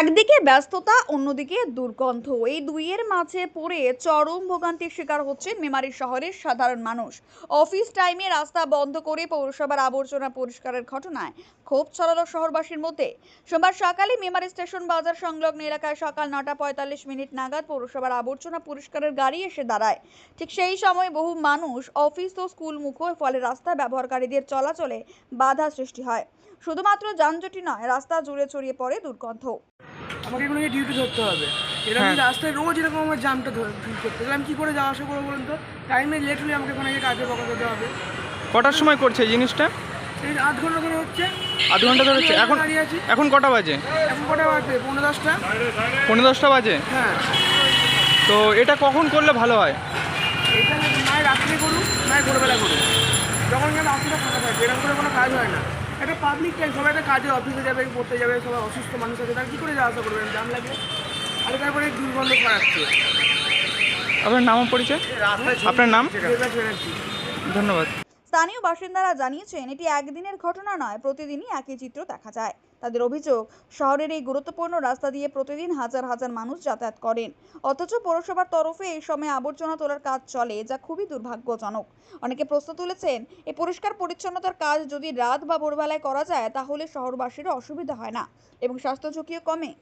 একদিকে ব্যস্ততা, অন্যদিকে দুর্গন্ধ। এই দুইয়ের মাঝে পড়ে চরম ভোগান্তির শিকার হচ্ছেন মেমারি শহরের সাধারণ মানুষ। অফিস টাইমে রাস্তা বন্ধ করে পৌরসভার আবর্জনা পরিষ্কারের ঘটনায় ক্ষোভ ছড়ালো শহরবাসীর মধ্যে। সোমবার সকালে মেমারি স্টেশন বাজার সংলগ্ন এলাকায় সকাল নটা পঁয়তাল্লিশ মিনিট নাগাদ পৌরসভার আবর্জনা পরিষ্কারের গাড়ি এসে দাঁড়ায়। ঠিক সেই সময় বহু মানুষ অফিস ও স্কুল মুখ ফলে রাস্তা ব্যবহারকারীদের চলাচলে বাধা সৃষ্টি হয়। শুধুমাত্র যানজটই নয়, রাস্তা জুড়ে ছড়িয়ে পড়ে দুর্গন্ধ। আমাকে এগুলো ডিউটি ধরতে হবে। এরকম হ্যাঁ। রাস্তায় রোজ এরকম আমার জামটা করতে আমি কী করে যাওয়া আসা করব বলুন তো? টাইমে লেট হলে আমাকে ওখানে কাজে বকা যেতে হবে। কটার সময় করছে এই জিনিসটা? এই আধ ঘণ্টা ধরে হচ্ছে। আধ ঘণ্টা ধরে হচ্ছে। এখন এখন কটা বাজে? এখন কটা বাজবে পনেরো দশটা। পনেরো দশটা বাজে? হ্যাঁ। তো এটা কখন করলে ভালো হয়? এটা নয় রাত্রে নয় ভোরবেলা করুক। যখন ফাঁকা থাকে এরকম করে কোনো কাজ হয় না। একটা পাবলিক টাইম সবাই একটা কাজে অফিসে যাবে পড়তে যাবে সবাই অসুস্থ মানুষ আছে তারা কী করে যাওয়া আসা করবেন জাম লাগে। আর তারপরে দুর্গন্ধ ছড়াচ্ছে। আপনার নাম পরিচয়? আপনার নাম? ধন্যবাদ। স্থানীয় বাসিন্দারা জানিয়েছেন, এটি একদিনের ঘটনা নয়, প্রতিদিনই একই চিত্র দেখা যায়। তাদের অভিযোগ, শহরের এই গুরুত্বপূর্ণ রাস্তা দিয়ে প্রতিদিন হাজার হাজার মানুষ যাতায়াত করেন। অথচ পৌরসভার তরফে এই সময় আবর্জনা তোলার কাজ চলে, যা খুবই দুর্ভাগ্যজনক। অনেকে প্রশ্ন তুলেছেন এই পরিষ্কার পরিচ্ছন্নতার কাজ যদি রাত বা ভোরবেলায় করা যায়, তাহলে শহরবাসীরও অসুবিধা হয় না এবং স্বাস্থ্য ঝুঁকিও কমে।